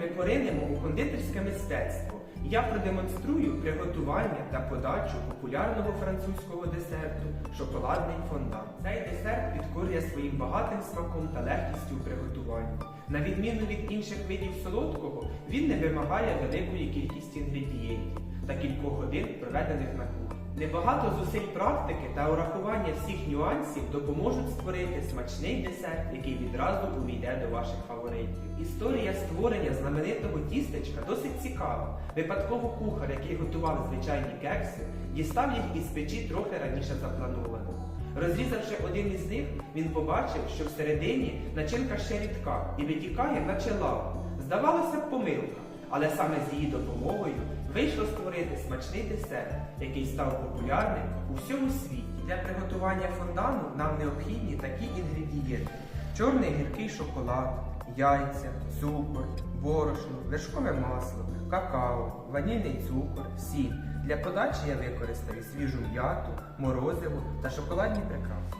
ми поринемо у кондитерське мистецтво. Я продемонструю приготування та подачу популярного французького десерту шоколадний фондан. Цей десерт підкорює своїм багатим смаком та легкістю у приготуванні. На відміну від інших видів солодкого, він не вимагає великої кількості інгредієнтів та кількох годин, проведених на кухні. Небагато зусиль практики та урахування всіх нюансів допоможуть створити смачний десерт, який відразу увійде до ваших фаворитів. Історія створення знаменитого тістечка досить цікава. Випадково кухар, який готував звичайні кекси, дістав їх із печі трохи раніше заплановано. Розрізавши один із них, він побачив, що всередині начинка ще рідка і витікає, наче лава. Здавалося б, помилка, але саме з її допомогою вийшло створити смачний десерт, який став популярним у всьому світі. Для приготування фондану нам необхідні такі інгредієнти: чорний гіркий шоколад, яйця, цукор, борошно, вершкове масло, какао, ванільний цукор, сіль. Для подачі я використаю свіжу м'яту, морозиво та шоколадні прикраси.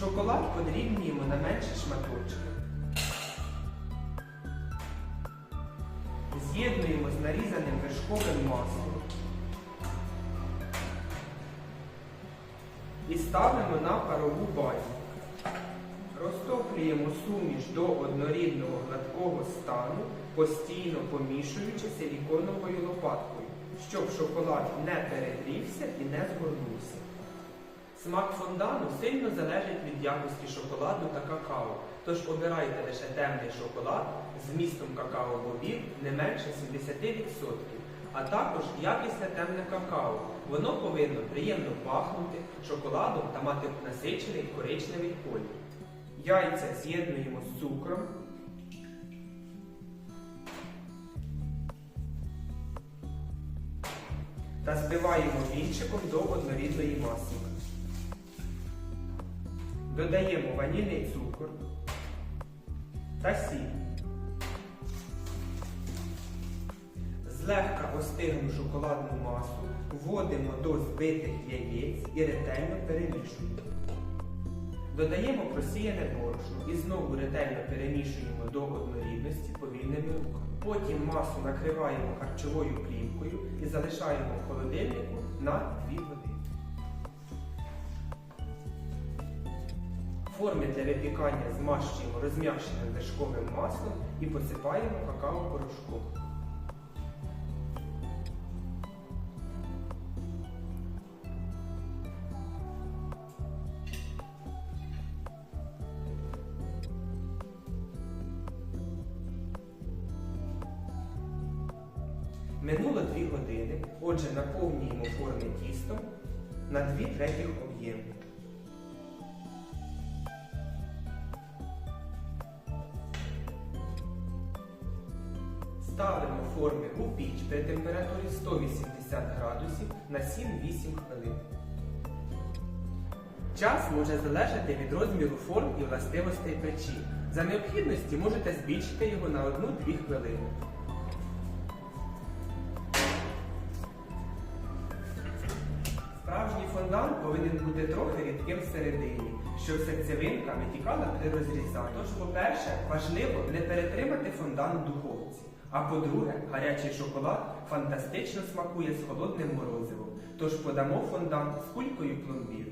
Шоколад подрібнюємо на менші шматочки. З'єднуємо з нарізаним вершковим маслом і ставимо на парову баню. Розтоплюємо суміш до однорідного гладкого стану, постійно помішуючи силіконовою лопаткою, щоб шоколад не перегрівся і не згорнувся. Смак фондану сильно залежить від якості шоколаду та какао, тож обирайте лише темний шоколад з вмістом какао-бобів не менше 70%, а також якісне темне какао. Воно повинно приємно пахнути шоколадом та мати насичений коричневий колір. Яйця з'єднуємо з цукром. Та збиваємо вінчиком до однорідної маси. Додаємо ванільний цукор та сіль. Злегка остигну шоколадну масу вводимо до збитих яєць і ретельно перемішуємо. Додаємо просіяне борошно і знову ретельно перемішуємо до однорідності повільними руками. Потім масу накриваємо харчовою плівкою і залишаємо в холодильнику на 2 години. Форми для випікання змащуємо розм'якшеним вершковим маслом і посипаємо какао-порошком. Минуло 2 години, отже наповнюємо форми тістом на 2 третіх об'єму. Ставимо форми у піч при температурі 180 градусів на 7-8 хвилин. Час може залежати від розміру форм і властивостей печі. За необхідності можете збільшити його на 1-2 хвилини. Справжній фондан повинен бути трохи рідким всередині, щоб серцевинка витікала при розрізанні. Тож, по-перше, важливо не перетримати фондан в духовці. А по-друге, гарячий шоколад фантастично смакує з холодним морозивом. Тож подамо фондан з кулькою пломбіру.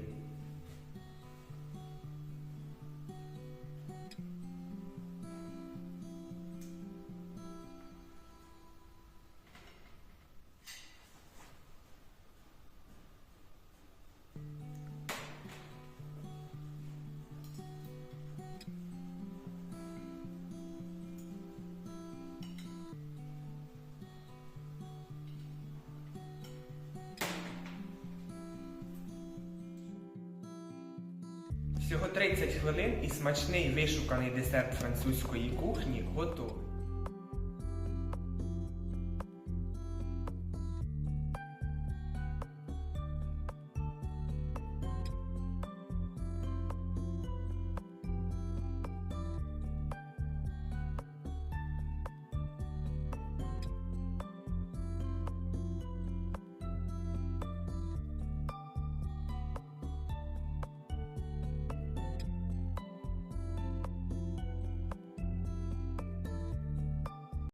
Всього 30 хвилин і смачний вишуканий десерт французької кухні готовий.